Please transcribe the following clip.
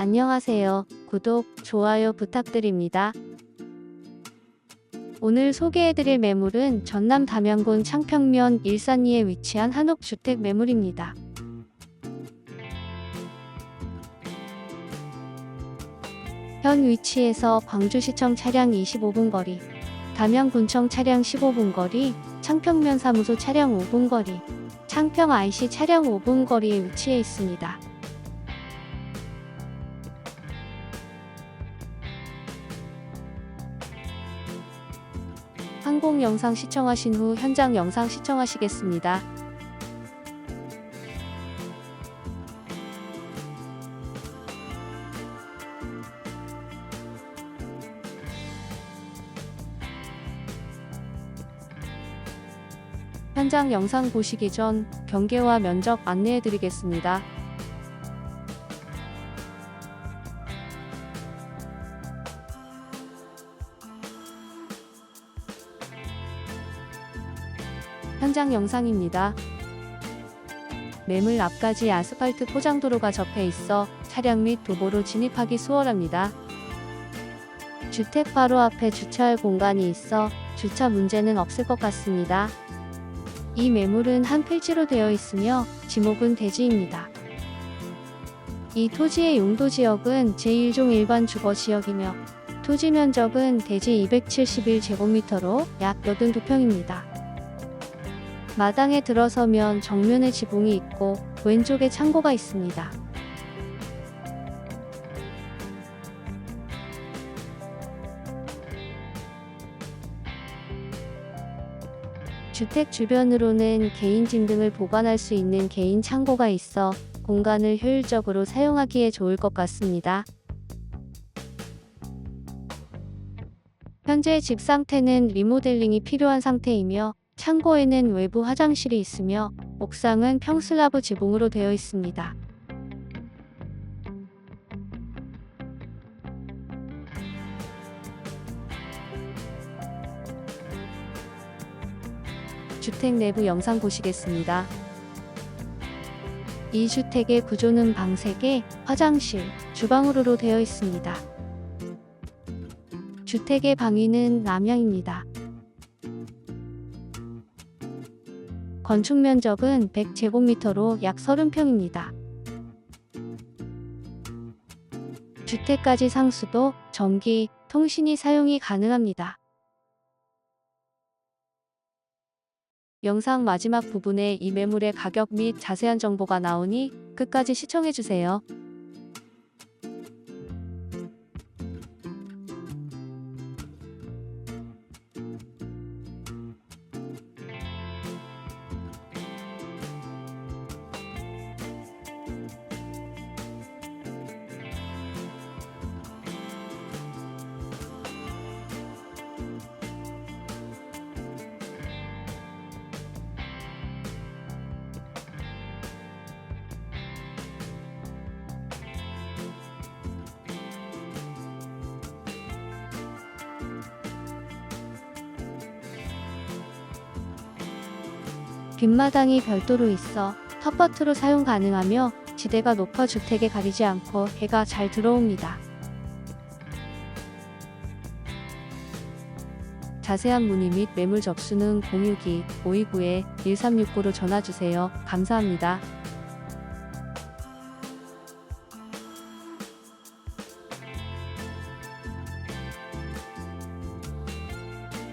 안녕하세요. 구독, 좋아요 부탁드립니다. 오늘 소개해드릴 매물은 전남 담양군 창평면 일산리에 위치한 한옥주택 매물입니다. 현 위치에서 광주시청 차량 25분 거리, 담양군청 차량 15분 거리, 창평면 사무소 차량 5분 거리, 창평 IC 차량 5분 거리에 위치해 있습니다. 항공 영상 시청하신 후 현장 영상 시청하시겠습니다. 현장 영상 보시기 전 경계와 면적 안내해 드리겠습니다. 현장 영상입니다. 매물 앞까지 아스팔트 포장도로가 접해 있어 차량 및 도보로 진입하기 수월합니다. 주택 바로 앞에 주차할 공간이 있어 주차 문제는 없을 것 같습니다. 이 매물은 한 필지로 되어 있으며 지목은 대지입니다. 이 토지의 용도 지역은 제1종 일반 주거 지역이며 토지 면적은 대지 271제곱미터로 약 82평입니다. 마당에 들어서면 정면에 지붕이 있고 왼쪽에 창고가 있습니다. 주택 주변으로는 개인 짐 등을 보관할 수 있는 개인 창고가 있어 공간을 효율적으로 사용하기에 좋을 것 같습니다. 현재 집 상태는 리모델링이 필요한 상태이며 창고에는 외부 화장실이 있으며 옥상은 평슬라브 지붕으로 되어 있습니다. 주택 내부 영상 보시겠습니다. 이 주택의 구조는 방 3개, 화장실, 주방으로 되어 있습니다. 주택의 방위는 남향입니다. 건축 면적은 100제곱미터로 약 30평입니다. 주택까지 상수도, 전기, 통신이 사용이 가능합니다. 영상 마지막 부분에 이 매물의 가격 및 자세한 정보가 나오니 끝까지 시청해주세요. 뒷마당이 별도로 있어 텃밭으로 사용 가능하며 지대가 높아 주택에 가리지 않고 해가 잘 들어옵니다. 자세한 문의 및 매물 접수는 062-529-1369로 전화주세요. 감사합니다.